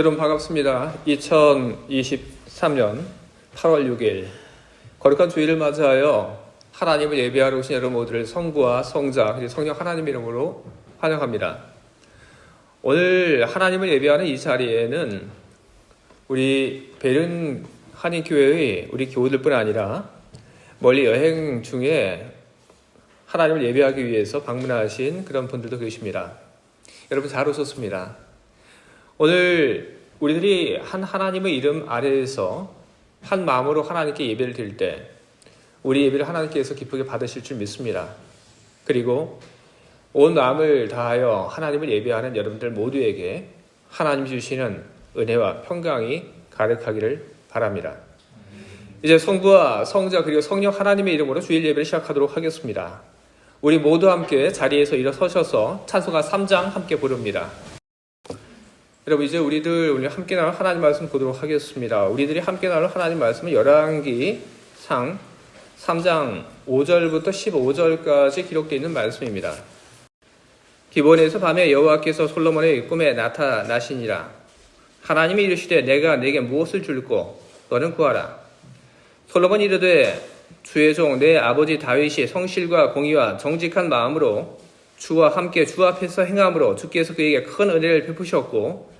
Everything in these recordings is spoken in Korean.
여러분 반갑습니다. 2023년 8월 6일 거룩한 주일을 맞이하여 하나님을 예배하러 오신 여러분 모두를 성부와 성자 그리고 성령 하나님 이름으로 환영합니다. 오늘 하나님을 예배하는 이 자리에는 우리 베른 한인교회의 우리 교우들뿐 아니라 멀리 여행 중에 하나님을 예배하기 위해서 방문하신 그런 분들도 계십니다. 여러분 잘 오셨습니다. 오늘 우리들이 한 하나님의 이름 아래에서 한 마음으로 하나님께 예배를 드릴 때 우리 예배를 하나님께서 기쁘게 받으실 줄 믿습니다. 그리고 온 마음을 다하여 하나님을 예배하는 여러분들 모두에게 하나님 주시는 은혜와 평강이 가득하기를 바랍니다. 이제 성부와 성자 그리고 성령 하나님의 이름으로 주일 예배를 시작하도록 하겠습니다. 우리 모두 함께 자리에서 일어서셔서 찬송가 3장 함께 부릅니다. 여러분 이제 우리들 우리 함께 나눌 하나님 말씀 보도록 하겠습니다. 우리들이 함께 나눌 하나님 말씀은 열왕기 상 3장 5절부터 15절까지 기록되어 있는 말씀입니다. 기본에서 밤에 여호와께서 솔로몬의 꿈에 나타나시니라. 하나님이 이르시되 내가 내게 무엇을 줄고 너는 구하라. 솔로몬이 이르되 주의 종 내 아버지 다윗이 성실과 공의와 정직한 마음으로 주와 함께 주 앞에서 행함으로 주께서 그에게 큰 은혜를 베푸셨고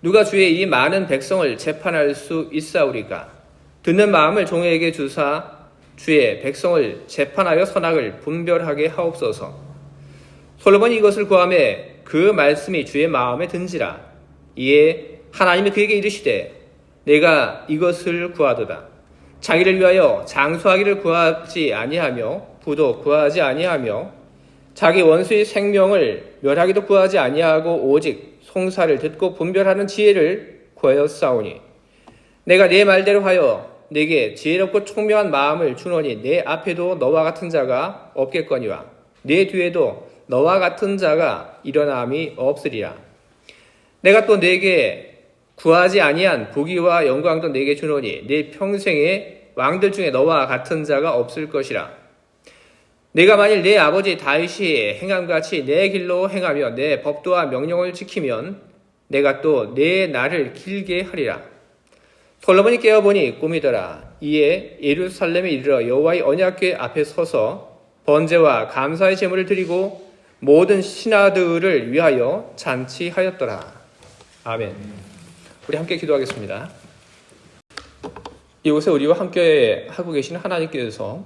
누가 주의 이 많은 백성을 재판할 수 있사오리까 듣는 마음을 종에게 주사 주의 백성을 재판하여 선악을 분별하게 하옵소서. 솔로몬이 이것을 구함에 그 말씀이 주의 마음에 든지라. 이에 하나님이 그에게 이르시되 내가 이것을 구하도다. 자기를 위하여 장수하기를 구하지 아니하며 부도 구하지 아니하며 자기 원수의 생명을 멸하기도 구하지 아니하고 오직 송사를 듣고 분별하는 지혜를 구하였사오니 내가 내 말대로 하여 내게 지혜롭고 총명한 마음을 주노니 내 앞에도 너와 같은 자가 없겠거니와 내 뒤에도 너와 같은 자가 일어남이 없으리라 내가 또 내게 구하지 아니한 부귀와 영광도 내게 주노니 내 평생에 왕들 중에 너와 같은 자가 없을 것이라. 내가 만일 내 아버지 다윗이 행함같이 내 길로 행하며 내 법도와 명령을 지키면 내가 또 내 날을 길게 하리라. 솔로몬이 깨어보니 꿈이더라. 이에 예루살렘에 이르러 여호와의 언약궤 앞에 서서 번제와 감사의 제물을 드리고 모든 신하들을 위하여 잔치하였더라. 아멘. 우리 함께 기도하겠습니다. 이곳에 우리와 함께 하고 계신 하나님께서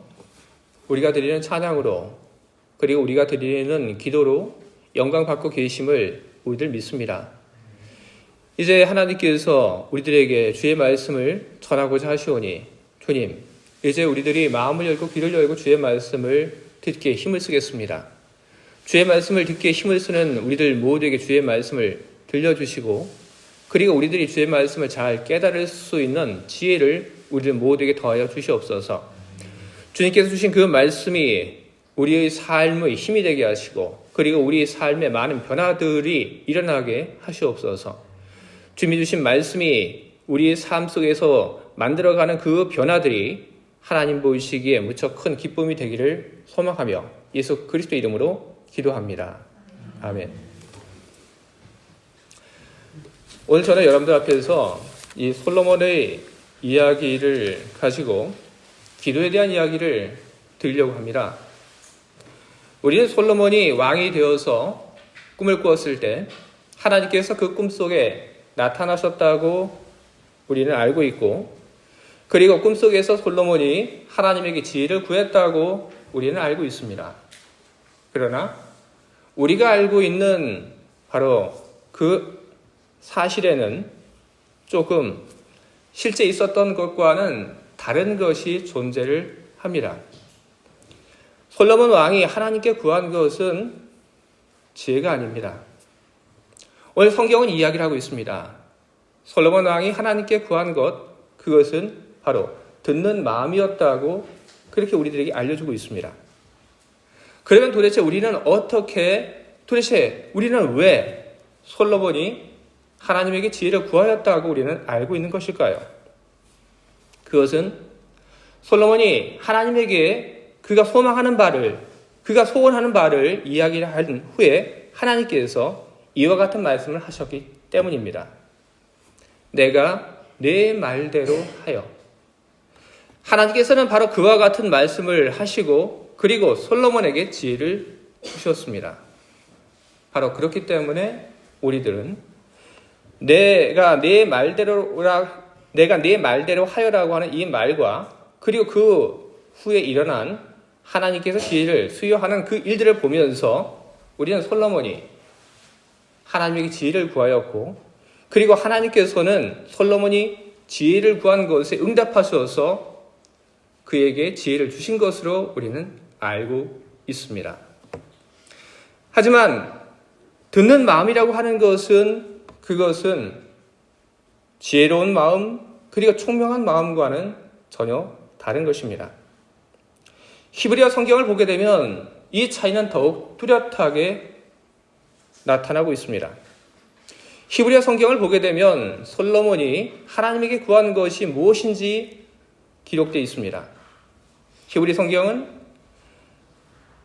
우리가 드리는 찬양으로 그리고 우리가 드리는 기도로 영광 받고 계심을 우리들 믿습니다. 이제 하나님께서 우리들에게 주의 말씀을 전하고자 하시오니 주님, 이제 우리들이 마음을 열고 귀를 열고 주의 말씀을 듣기에 힘을 쓰겠습니다. 주의 말씀을 듣기에 힘을 쓰는 우리들 모두에게 주의 말씀을 들려주시고 그리고 우리들이 주의 말씀을 잘 깨달을 수 있는 지혜를 우리들 모두에게 더하여 주시옵소서. 주님께서 주신 그 말씀이 우리의 삶의 힘이 되게 하시고 그리고 우리 삶에 많은 변화들이 일어나게 하시옵소서. 주님이 주신 말씀이 우리의 삶 속에서 만들어가는 그 변화들이 하나님 보시기에 무척 큰 기쁨이 되기를 소망하며 예수 그리스도 이름으로 기도합니다. 아멘. 오늘 저는 여러분들 앞에서 이 솔로몬의 이야기를 가지고 기도에 대한 이야기를 드리려고 합니다. 우리는 솔로몬이 왕이 되어서 꿈을 꾸었을 때 하나님께서 그 꿈 속에 나타나셨다고 우리는 알고 있고 그리고 꿈속에서 솔로몬이 하나님에게 지혜를 구했다고 우리는 알고 있습니다. 그러나 우리가 알고 있는 바로 그 사실에는 조금 실제 있었던 것과는 다른 것이 존재를 합니다. 솔로몬 왕이 하나님께 구한 것은 지혜가 아닙니다. 오늘 성경은 이야기를 하고 있습니다. 솔로몬 왕이 하나님께 구한 것 그것은 바로 듣는 마음이었다고 그렇게 우리들에게 알려주고 있습니다. 그러면 도대체 우리는 어떻게 도대체 우리는 왜 솔로몬이 하나님에게 지혜를 구하였다고 우리는 알고 있는 것일까요? 그것은 솔로몬이 하나님에게 그가 소망하는 바를 그가 소원하는 바를 이야기를 한 후에 하나님께서 이와 같은 말씀을 하셨기 때문입니다. 내가 내 말대로 하여 하나님께서는 바로 그와 같은 말씀을 하시고 그리고 솔로몬에게 지혜를 주셨습니다. 바로 그렇기 때문에 우리들은 내가 내 말대로라 내가 내 말대로 하여라고 하는 이 말과 그리고 그 후에 일어난 하나님께서 지혜를 수여하는 그 일들을 보면서 우리는 솔로몬이 하나님에게 지혜를 구하였고 그리고 하나님께서는 솔로몬이 지혜를 구한 것에 응답하셔서 그에게 지혜를 주신 것으로 우리는 알고 있습니다. 하지만 듣는 마음이라고 하는 것은 그것은 지혜로운 마음 그리고 총명한 마음과는 전혀 다른 것입니다. 히브리어 성경을 보게 되면 이 차이는 더욱 뚜렷하게 나타나고 있습니다. 히브리어 성경을 보게 되면 솔로몬이 하나님에게 구한 것이 무엇인지 기록되어 있습니다. 히브리 성경은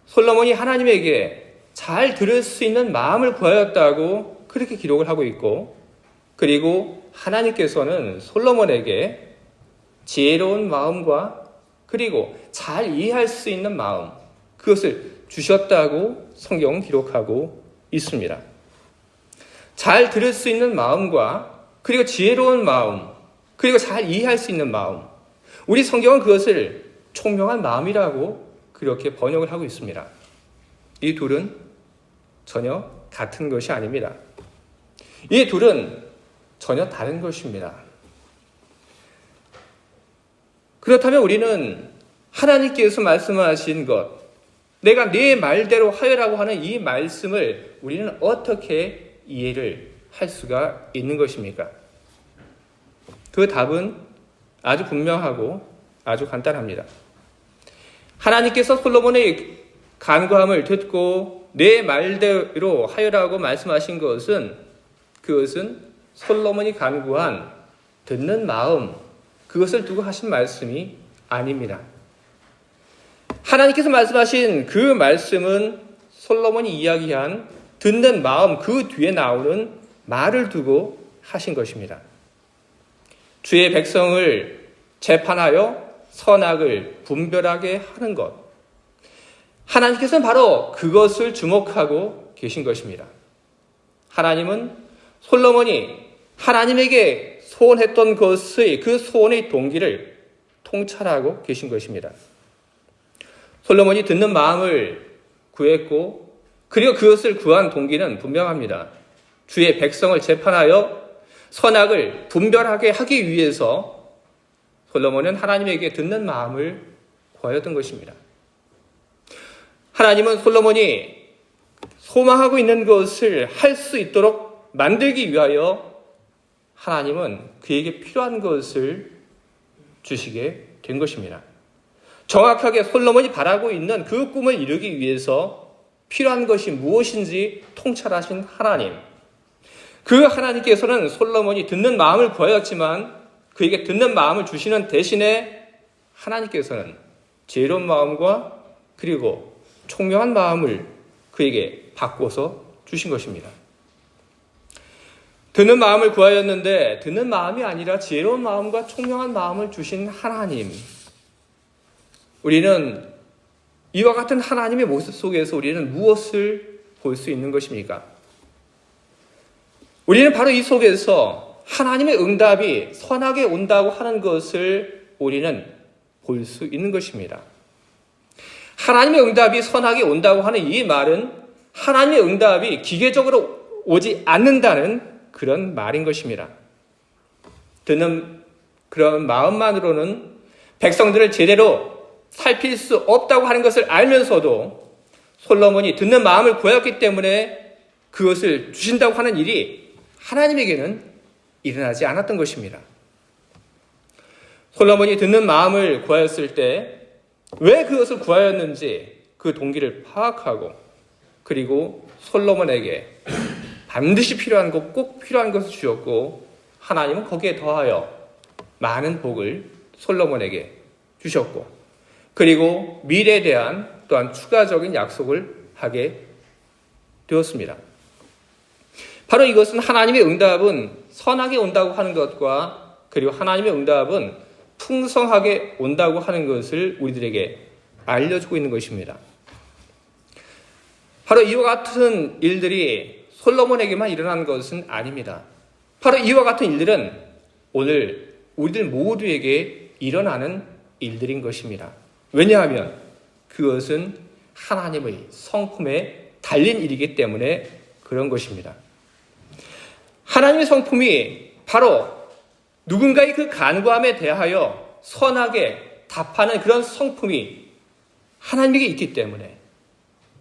솔로몬이 하나님에게 잘 들을 수 있는 마음을 구하였다고 그렇게 기록을 하고 있고 그리고 하나님께서는 솔로몬에게 지혜로운 마음과 그리고 잘 이해할 수 있는 마음 그것을 주셨다고 성경은 기록하고 있습니다. 잘 들을 수 있는 마음과 그리고 지혜로운 마음 그리고 잘 이해할 수 있는 마음 우리 성경은 그것을 총명한 마음이라고 그렇게 번역을 하고 있습니다. 이 둘은 전혀 같은 것이 아닙니다. 이 둘은 전혀 다른 것입니다. 그렇다면 우리는 하나님께서 말씀하신 것, 내가 네 말대로 하여라고 하는 이 말씀을 우리는 어떻게 이해를 할 수가 있는 것입니까? 그 답은 아주 분명하고 아주 간단합니다. 하나님께서 솔로몬의 간구함을 듣고 내 말대로 하여라고 말씀하신 것은 그것은 솔로몬이 간구한 듣는 마음 그것을 두고 하신 말씀이 아닙니다. 하나님께서 말씀하신 그 말씀은 솔로몬이 이야기한 듣는 마음 그 뒤에 나오는 말을 두고 하신 것입니다. 주의 백성을 재판하여 선악을 분별하게 하는 것. 하나님께서는 바로 그것을 주목하고 계신 것입니다. 하나님은 솔로몬이 하나님에게 소원했던 것의 그 소원의 동기를 통찰하고 계신 것입니다. 솔로몬이 듣는 마음을 구했고 그리고 그것을 구한 동기는 분명합니다. 주의 백성을 재판하여 선악을 분별하게 하기 위해서 솔로몬은 하나님에게 듣는 마음을 구하였던 것입니다. 하나님은 솔로몬이 소망하고 있는 것을 할 수 있도록 만들기 위하여 하나님은 그에게 필요한 것을 주시게 된 것입니다. 정확하게 솔로몬이 바라고 있는 그 꿈을 이루기 위해서 필요한 것이 무엇인지 통찰하신 하나님. 그 하나님께서는 솔로몬이 듣는 마음을 구하였지만 그에게 듣는 마음을 주시는 대신에 하나님께서는 지혜로운 마음과 그리고 총명한 마음을 그에게 바꿔서 주신 것입니다. 듣는 마음을 구하였는데 듣는 마음이 아니라 지혜로운 마음과 총명한 마음을 주신 하나님. 우리는 이와 같은 하나님의 모습 속에서 우리는 무엇을 볼 수 있는 것입니까? 우리는 바로 이 속에서 하나님의 응답이 선하게 온다고 하는 것을 우리는 볼 수 있는 것입니다. 하나님의 응답이 선하게 온다고 하는 이 말은 하나님의 응답이 기계적으로 오지 않는다는 그런 말인 것입니다. 듣는 그런 마음만으로는 백성들을 제대로 살필 수 없다고 하는 것을 알면서도 솔로몬이 듣는 마음을 구하였기 때문에 그것을 주신다고 하는 일이 하나님에게는 일어나지 않았던 것입니다. 솔로몬이 듣는 마음을 구하였을 때 왜 그것을 구하였는지 그 동기를 파악하고 그리고 솔로몬에게 반드시 필요한 것, 꼭 필요한 것을 주셨고 하나님은 거기에 더하여 많은 복을 솔로몬에게 주셨고 그리고 미래에 대한 또한 추가적인 약속을 하게 되었습니다. 바로 이것은 하나님의 응답은 선하게 온다고 하는 것과 그리고 하나님의 응답은 풍성하게 온다고 하는 것을 우리들에게 알려주고 있는 것입니다. 바로 이와 같은 일들이 솔로몬에게만 일어난 것은 아닙니다. 바로 이와 같은 일들은 오늘 우리들 모두에게 일어나는 일들인 것입니다. 왜냐하면 그것은 하나님의 성품에 달린 일이기 때문에 그런 것입니다. 하나님의 성품이 바로 누군가의 그 간구함에 대하여 선하게 답하는 그런 성품이 하나님에게 있기 때문에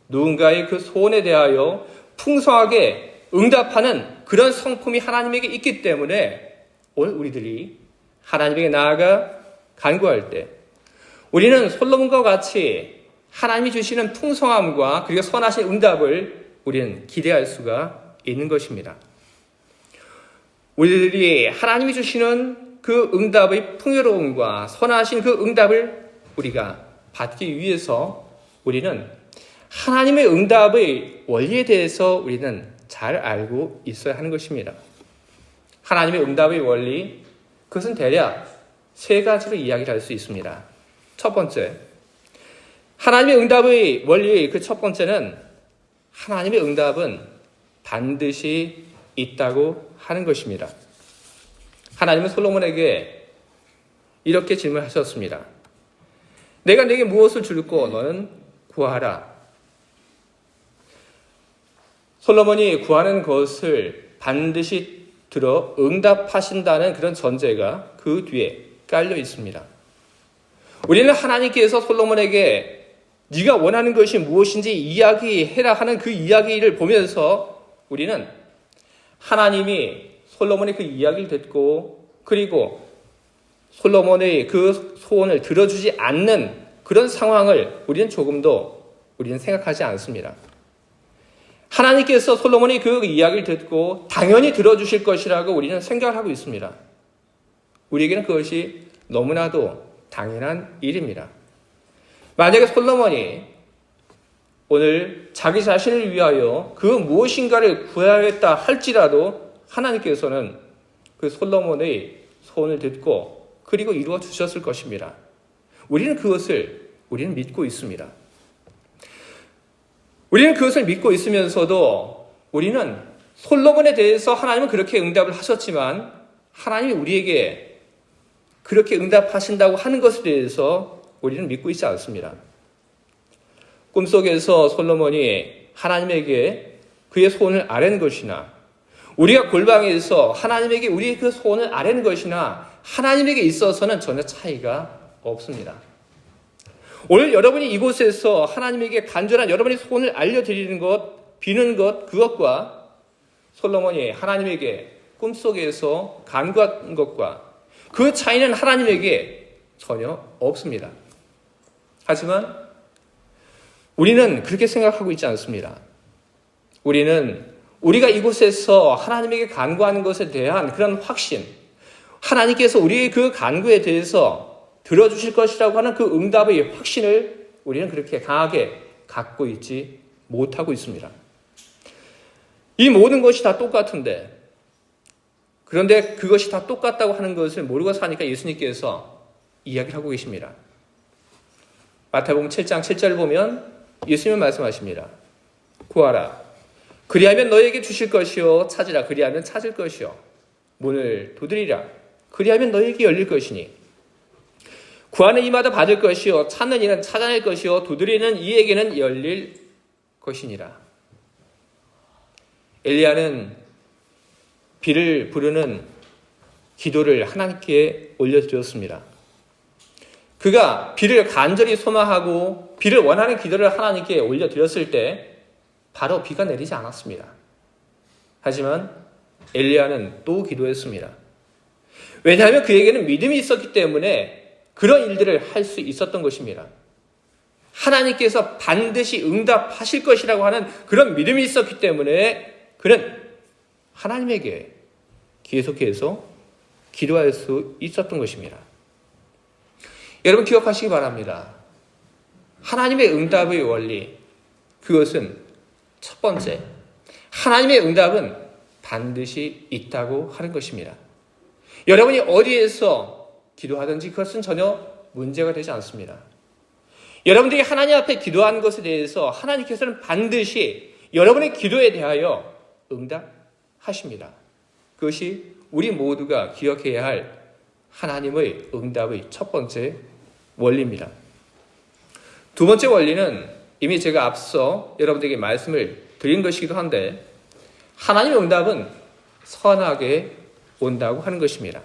누군가의 그 소원에 대하여 풍성하게 응답하는 그런 성품이 하나님에게 있기 때문에 오늘 우리들이 하나님에게 나아가 간구할 때 우리는 솔로몬과 같이 하나님이 주시는 풍성함과 그리고 선하신 응답을 우리는 기대할 수가 있는 것입니다. 우리들이 하나님이 주시는 그 응답의 풍요로움과 선하신 그 응답을 우리가 받기 위해서 우리는 하나님의 응답의 원리에 대해서 우리는 잘 알고 있어야 하는 것입니다. 하나님의 응답의 원리, 그것은 대략 세 가지로 이야기를 할 수 있습니다. 첫 번째, 하나님의 응답의 원리의 그 첫 번째는 하나님의 응답은 반드시 있다고 하는 것입니다. 하나님은 솔로몬에게 이렇게 질문하셨습니다. 내가 내게 무엇을 줄고 너는 구하라. 솔로몬이 구하는 것을 반드시 들어 응답하신다는 그런 전제가 그 뒤에 깔려 있습니다. 우리는 하나님께서 솔로몬에게 네가 원하는 것이 무엇인지 이야기해라 하는 그 이야기를 보면서 우리는 하나님이 솔로몬의 그 이야기를 듣고 그리고 솔로몬의 그 소원을 들어주지 않는 그런 상황을 우리는 조금도 우리는 생각하지 않습니다. 하나님께서 솔로몬이 그 이야기를 듣고 당연히 들어주실 것이라고 우리는 생각을 하고 있습니다. 우리에게는 그것이 너무나도 당연한 일입니다. 만약에 솔로몬이 오늘 자기 자신을 위하여 그 무엇인가를 구하겠다 할지라도 하나님께서는 그 솔로몬의 소원을 듣고 그리고 이루어 주셨을 것입니다. 우리는 그것을 우리는 믿고 있습니다. 우리는 그것을 믿고 있으면서도 우리는 솔로몬에 대해서 하나님은 그렇게 응답을 하셨지만 하나님이 우리에게 그렇게 응답하신다고 하는 것에 대해서 우리는 믿고 있지 않습니다. 꿈속에서 솔로몬이 하나님에게 그의 소원을 아뢰는 것이나 우리가 골방에서 하나님에게 우리의 그 소원을 아뢰는 것이나 하나님에게 있어서는 전혀 차이가 없습니다. 오늘 여러분이 이곳에서 하나님에게 간절한 여러분의 소원을 알려드리는 것, 비는 것, 그것과 솔로몬이 하나님에게 꿈속에서 간구한 것과 그 차이는 하나님에게 전혀 없습니다. 하지만 우리는 그렇게 생각하고 있지 않습니다. 우리는 우리가 이곳에서 하나님에게 간구하는 것에 대한 그런 확신, 하나님께서 우리의 그 간구에 대해서 들어주실 것이라고 하는 그 응답의 확신을 우리는 그렇게 강하게 갖고 있지 못하고 있습니다. 이 모든 것이 다 똑같은데, 그런데 그것이 다 똑같다고 하는 것을 모르고 사니까 예수님께서 이야기를 하고 계십니다. 마태복음 7장 7절 보면 예수님은 말씀하십니다. 구하라. 그리하면 너에게 주실 것이요 찾으라 그리하면 찾을 것이요 문을 두드리라 그리하면 너에게 열릴 것이니 구하는 이마다 받을 것이요 찾는 이는 찾아낼 것이요 두드리는 이에게는 열릴 것이니라 엘리야는 비를 부르는 기도를 하나님께 올려드렸습니다. 그가 비를 간절히 소망하고 비를 원하는 기도를 하나님께 올려드렸을 때 바로 비가 내리지 않았습니다. 하지만 엘리야는 또 기도했습니다. 왜냐하면 그에게는 믿음이 있었기 때문에 그런 일들을 할 수 있었던 것입니다. 하나님께서 반드시 응답하실 것이라고 하는 그런 믿음이 있었기 때문에 그는 하나님에게 계속해서 기도할 수 있었던 것입니다. 여러분 기억하시기 바랍니다. 하나님의 응답의 원리, 그것은 첫 번째, 하나님의 응답은 반드시 있다고 하는 것입니다. 여러분이 어디에서 기도하든지 그것은 전혀 문제가 되지 않습니다. 여러분들이 하나님 앞에 기도한 것에 대해서 하나님께서는 반드시 여러분의 기도에 대하여 응답하십니다. 그것이 우리 모두가 기억해야 할 하나님의 응답의 첫 번째 원리입니다. 두 번째 원리는 이미 제가 앞서 여러분들에게 말씀을 드린 것이기도 한데 하나님의 응답은 선하게 온다고 하는 것입니다.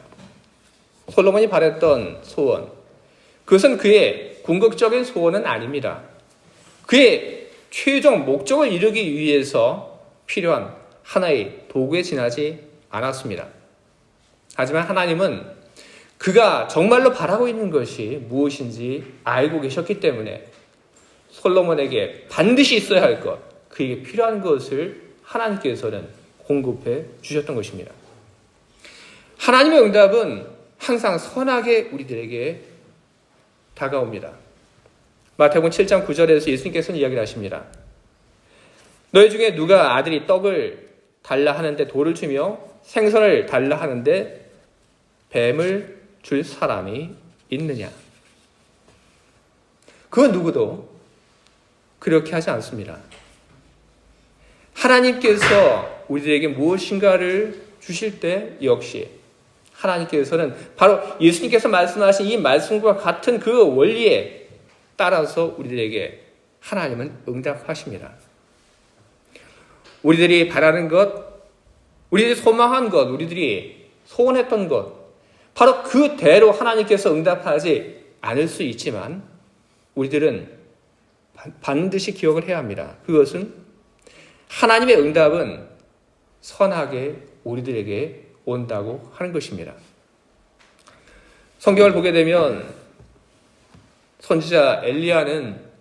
솔로몬이 바랬던 소원 그것은 그의 궁극적인 소원은 아닙니다. 그의 최종 목적을 이루기 위해서 필요한 하나의 도구에 지나지 않았습니다. 하지만 하나님은 그가 정말로 바라고 있는 것이 무엇인지 알고 계셨기 때문에 솔로몬에게 반드시 있어야 할 것, 그에게 필요한 것을 하나님께서는 공급해 주셨던 것입니다. 하나님의 응답은 항상 선하게 우리들에게 다가옵니다. 마태복음 7장 9절에서 예수님께서는 이야기를 하십니다. 너희 중에 누가 아들이 떡을 달라 하는데 돌을 주며 생선을 달라 하는데 뱀을 줄 사람이 있느냐? 그 누구도 그렇게 하지 않습니다. 하나님께서 우리들에게 무엇인가를 주실 때 역시 하나님께서는 바로 예수님께서 말씀하신 이 말씀과 같은 그 원리에 따라서 우리들에게 하나님은 응답하십니다. 우리들이 바라는 것, 우리들이 소망한 것, 우리들이 소원했던 것, 바로 그 대로 하나님께서 응답하지 않을 수 있지만 우리들은 반드시 기억을 해야 합니다. 그것은 하나님의 응답은 선하게 우리들에게 온다고 하는 것입니다. 성경을 보게 되면 선지자 엘리야는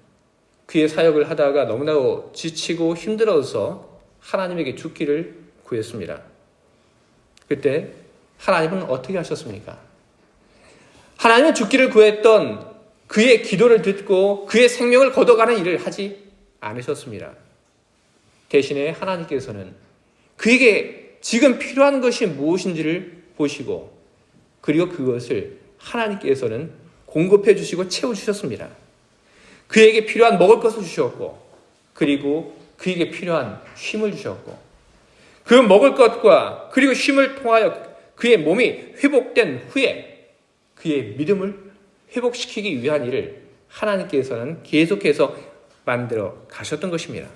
그의 사역을 하다가 너무나도 지치고 힘들어서 하나님에게 죽기를 구했습니다. 그때 하나님은 어떻게 하셨습니까? 하나님은 죽기를 구했던 그의 기도를 듣고 그의 생명을 걷어가는 일을 하지 않으셨습니다. 대신에 하나님께서는 그에게 지금 필요한 것이 무엇인지를 보시고 그리고 그것을 하나님께서는 공급해 주시고 채워 주셨습니다. 그에게 필요한 먹을 것을 주셨고 그리고 그에게 필요한 쉼을 주셨고 그 먹을 것과 그리고 쉼을 통하여 그의 몸이 회복된 후에 그의 믿음을 회복시키기 위한 일을 하나님께서는 계속해서 만들어 가셨던 것입니다.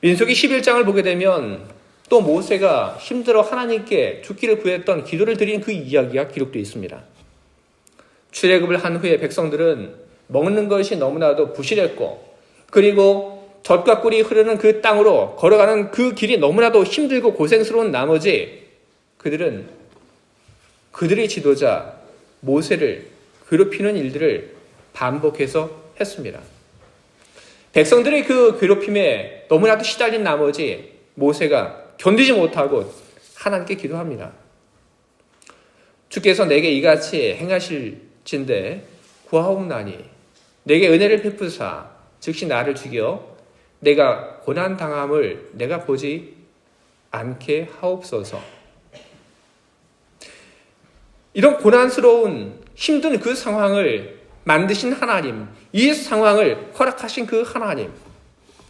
민속이 11장을 보게 되면 또 모세가 힘들어 하나님께 죽기를 구했던 기도를 드린 그 이야기가 기록되어 있습니다. 출애굽을 한 후에 백성들은 먹는 것이 너무나도 부실했고 그리고 젖과 꿀이 흐르는 그 땅으로 걸어가는 그 길이 너무나도 힘들고 고생스러운 나머지 그들은 그들의 지도자 모세를 괴롭히는 일들을 반복해서 했습니다. 백성들의 그 괴롭힘에 너무나도 시달린 나머지 모세가 견디지 못하고 하나님께 기도합니다. 주께서 내게 이같이 행하실진데 구하옵나니 내게 은혜를 베푸사 즉시 나를 죽여 내가 고난 당함을 내가 보지 않게 하옵소서. 이런 고난스러운 힘든 그 상황을 만드신 하나님, 이 상황을 허락하신 그 하나님,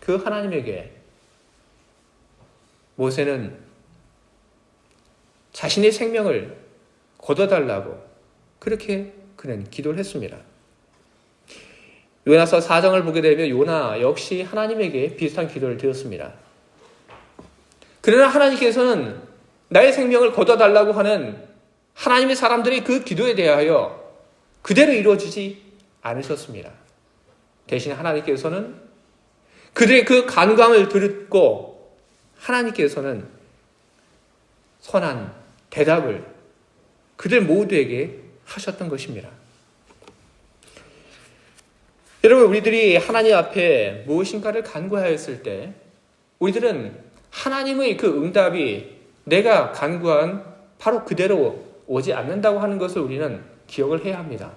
그 하나님에게 모세는 자신의 생명을 거둬달라고 그렇게 그는 기도를 했습니다. 요나서 4장을 보게 되면 요나 역시 하나님에게 비슷한 기도를 드렸습니다. 그러나 하나님께서는 나의 생명을 거둬달라고 하는 하나님의 사람들의 그 기도에 대하여 그대로 이루어지지 않으셨습니다. 대신 하나님께서는 그들의 그 간광을 듣고 하나님께서는 선한 대답을 그들 모두에게 하셨던 것입니다. 여러분, 우리들이 하나님 앞에 무엇인가를 간구하였을 때, 우리들은 하나님의 그 응답이 내가 간구한 바로 그대로 오지 않는다고 하는 것을 우리는 기억을 해야 합니다.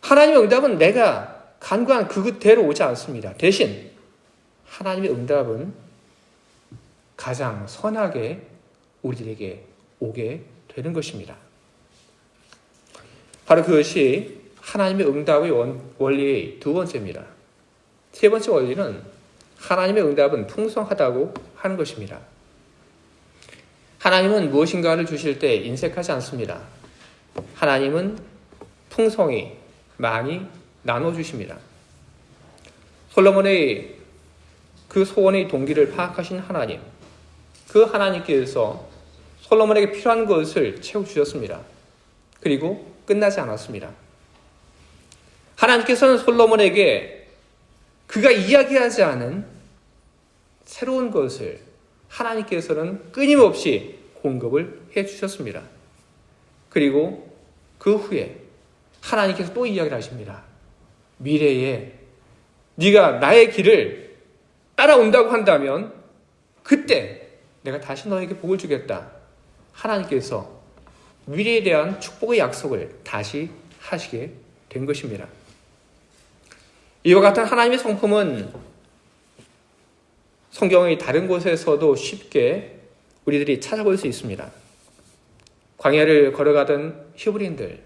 하나님의 응답은 내가 간구한 그대로 오지 않습니다. 대신 하나님의 응답은 가장 선하게 우리들에게 오게 되는 것입니다. 바로 그것이 하나님의 응답의 원, 원리의 두 번째입니다. 세 번째 원리는 하나님의 응답은 풍성하다고 하는 것입니다. 하나님은 무엇인가를 주실 때 인색하지 않습니다. 하나님은 풍성히 많이 나눠 주십니다. 솔로몬의 그 소원의 동기를 파악하신 하나님, 그 하나님께서 솔로몬에게 필요한 것을 채워주셨습니다. 그리고 끝나지 않았습니다. 하나님께서는 솔로몬에게 그가 이야기하지 않은 새로운 것을 하나님께서는 끊임없이 공급을 해 주셨습니다. 그리고 그 후에 하나님께서 또 이야기를 하십니다. 미래에 네가 나의 길을 따라온다고 한다면 그때 내가 다시 너에게 복을 주겠다. 하나님께서 미래에 대한 축복의 약속을 다시 하시게 된 것입니다. 이와 같은 하나님의 성품은 성경의 다른 곳에서도 쉽게 우리들이 찾아볼 수 있습니다. 광야를 걸어가던 히브리인들,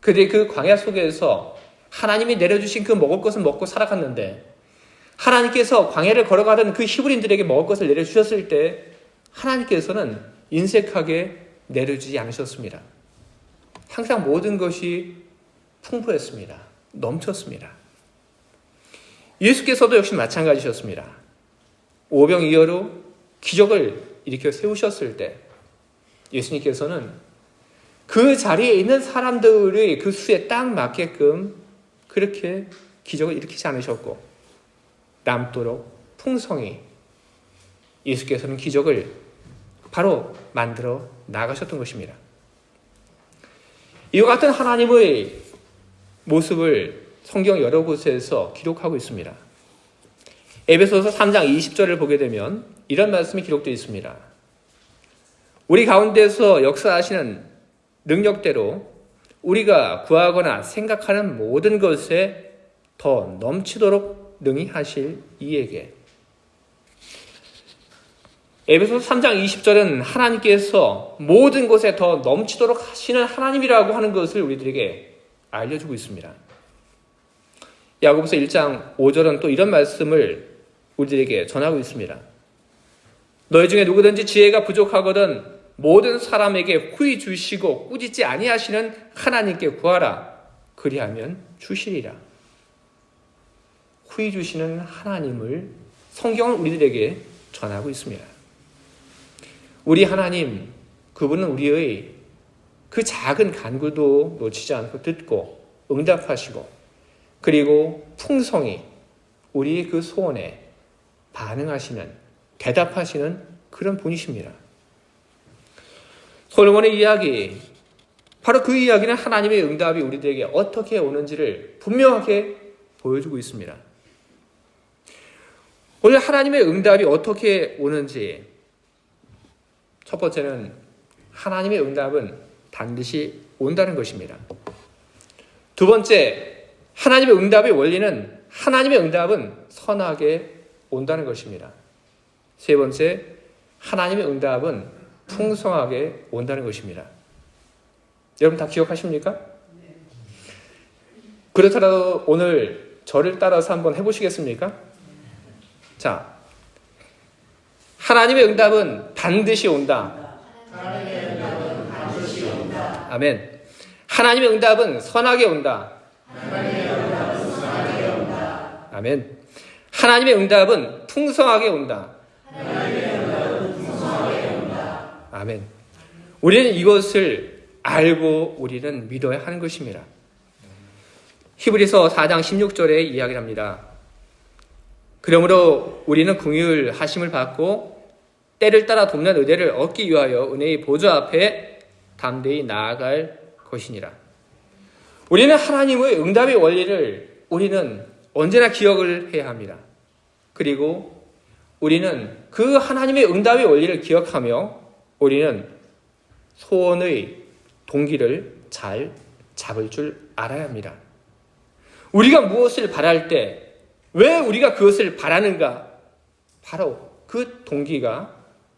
그들이 그 광야 속에서 하나님이 내려주신 그 먹을 것을 먹고 살아갔는데, 하나님께서 광야를 걸어가던 그 히브리인들에게 먹을 것을 내려주셨을 때, 하나님께서는 인색하게 내려주지 않으셨습니다. 항상 모든 것이 풍부했습니다. 넘쳤습니다. 예수께서도 역시 마찬가지셨습니다. 오병이어로 기적을 일으켜 세우셨을 때 예수님께서는 그 자리에 있는 사람들의 그 수에 딱 맞게끔 그렇게 기적을 일으키지 않으셨고 남도록 풍성히 예수께서는 기적을 바로 만들어 나가셨던 것입니다. 이와 같은 하나님의 모습을 성경 여러 곳에서 기록하고 있습니다. 에베소서 3장 20절을 보게 되면 이런 말씀이 기록되어 있습니다. 우리 가운데서 역사하시는 능력대로 우리가 구하거나 생각하는 모든 것에 더 넘치도록 능히 하실 이에게 에베소서 3장 20절은 하나님께서 모든 것에 더 넘치도록 하시는 하나님이라고 하는 것을 우리들에게 알려주고 있습니다. 야고보서 1장 5절은 또 이런 말씀을 우리들에게 전하고 있습니다. 너희 중에 누구든지 지혜가 부족하거든 모든 사람에게 후히 주시고 꾸짖지 아니하시는 하나님께 구하라. 그리하면 주시리라. 후히 주시는 하나님을 성경은 우리들에게 전하고 있습니다. 우리 하나님, 그분은 우리의 그 작은 간구도 놓치지 않고 듣고 응답하시고 그리고 풍성히 우리의 그 소원에 반응하시는, 대답하시는 그런 분이십니다. 솔로몬의 이야기, 바로 그 이야기는 하나님의 응답이 우리들에게 어떻게 오는지를 분명하게 보여주고 있습니다. 오늘 하나님의 응답이 어떻게 오는지, 첫 번째는 하나님의 응답은 반드시 온다는 것입니다. 두 번째, 하나님의 응답의 원리는 하나님의 응답은 선하게 온다는 것입니다. 세 번째, 하나님의 응답은 풍성하게 온다는 것입니다. 여러분 다 기억하십니까? 그렇더라도 오늘 저를 따라서 한번 해보시겠습니까? 자, 하나님의 응답은 반드시 온다. 아멘. 하나님의 응답은 선하게 온다. 아멘. 하나님의 응답은 풍성하게 온다. 아멘. 우리는 이것을 알고 우리는 믿어야 하는 것입니다. 히브리서 4장 16절에 이야기를 합니다. 그러므로 우리는 궁율 하심을 받고 때를 따라 돕는 은혜를 얻기 위하여 은혜의 보좌 앞에 담대히 나아갈 것이니라. 우리는 하나님의 응답의 원리를 우리는 언제나 기억을 해야 합니다. 그리고 우리는 그 하나님의 응답의 원리를 기억하며 우리는 소원의 동기를 잘 잡을 줄 알아야 합니다. 우리가 무엇을 바랄 때 왜 우리가 그것을 바라는가? 바로 그 동기가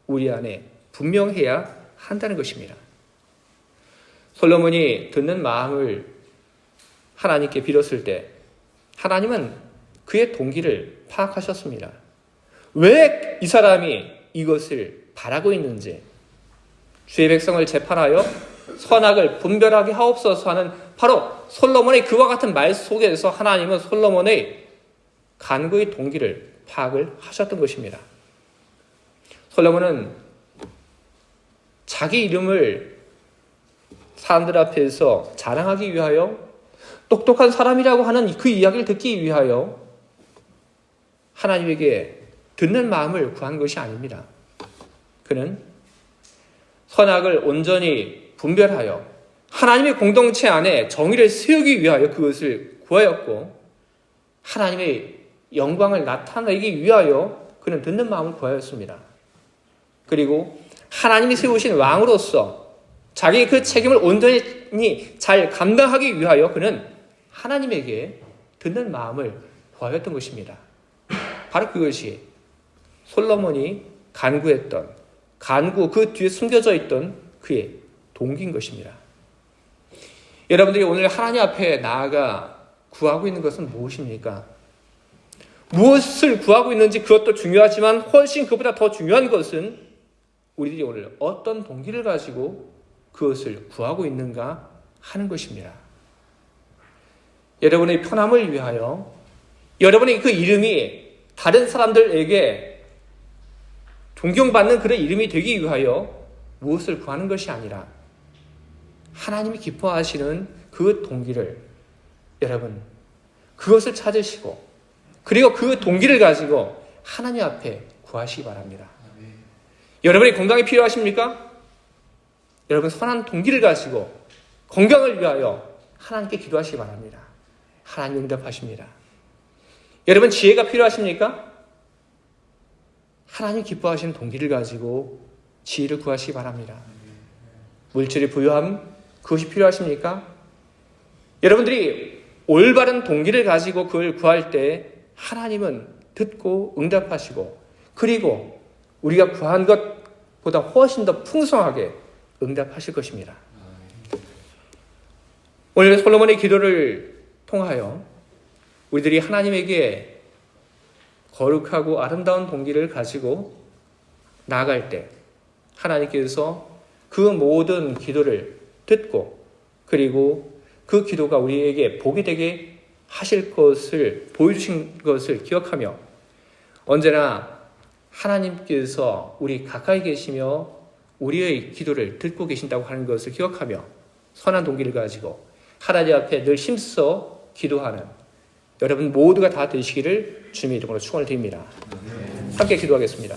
우리 안에 분명해야 한다는 것입니다. 솔로몬이 듣는 마음을 하나님께 빌었을 때 하나님은 그의 동기를 파악하셨습니다. 왜 이 사람이 이것을 바라고 있는지 주의 백성을 재판하여 선악을 분별하게 하옵소서 하는 바로 솔로몬의 그와 같은 말 속에서 하나님은 솔로몬의 간구의 동기를 파악을 하셨던 것입니다. 솔로몬은 자기 이름을 사람들 앞에서 자랑하기 위하여 똑똑한 사람이라고 하는 그 이야기를 듣기 위하여 하나님에게 듣는 마음을 구한 것이 아닙니다. 그는 선악을 온전히 분별하여 하나님의 공동체 안에 정의를 세우기 위하여 그것을 구하였고 하나님의 영광을 나타내기 위하여 그는 듣는 마음을 구하였습니다. 그리고 하나님이 세우신 왕으로서 자기의 그 책임을 온전히 잘 감당하기 위하여 그는 하나님에게 듣는 마음을 구하였던 것입니다. 바로 그것이 솔로몬이 간구했던 간구 그 뒤에 숨겨져 있던 그의 동기인 것입니다. 여러분들이 오늘 하나님 앞에 나아가 구하고 있는 것은 무엇입니까? 무엇을 구하고 있는지 그것도 중요하지만 훨씬 그보다 더 중요한 것은 우리들이 오늘 어떤 동기를 가지고 그것을 구하고 있는가 하는 것입니다. 여러분의 편함을 위하여 여러분의 그 이름이 다른 사람들에게 존경받는 그런 이름이 되기 위하여 무엇을 구하는 것이 아니라 하나님이 기뻐하시는 그 동기를 여러분 그것을 찾으시고 그리고 그 동기를 가지고 하나님 앞에 구하시기 바랍니다. 여러분이 건강이 필요하십니까? 여러분 선한 동기를 가지고 건강을 위하여 하나님께 기도하시기 바랍니다. 하나님 응답하십니다. 여러분 지혜가 필요하십니까? 하나님 기뻐하시는 동기를 가지고 지혜를 구하시기 바랍니다. 물질이 부유함 그것이 필요하십니까? 여러분들이 올바른 동기를 가지고 그걸 구할 때 하나님은 듣고 응답하시고 그리고 우리가 구한 것보다 훨씬 더 풍성하게 응답하실 것입니다. 오늘 솔로몬의 기도를 통하여 우리들이 하나님에게 거룩하고 아름다운 동기를 가지고 나아갈 때 하나님께서 그 모든 기도를 듣고 그리고 그 기도가 우리에게 복이 되게 하실 것을 보여주신 것을 기억하며 언제나 하나님께서 우리 가까이 계시며 우리의 기도를 듣고 계신다고 하는 것을 기억하며 선한 동기를 가지고 하나님 앞에 늘 힘써 기도하는 여러분 모두가 다 되시기를 주님의 이름으로 축원을 드립니다. 함께 기도하겠습니다.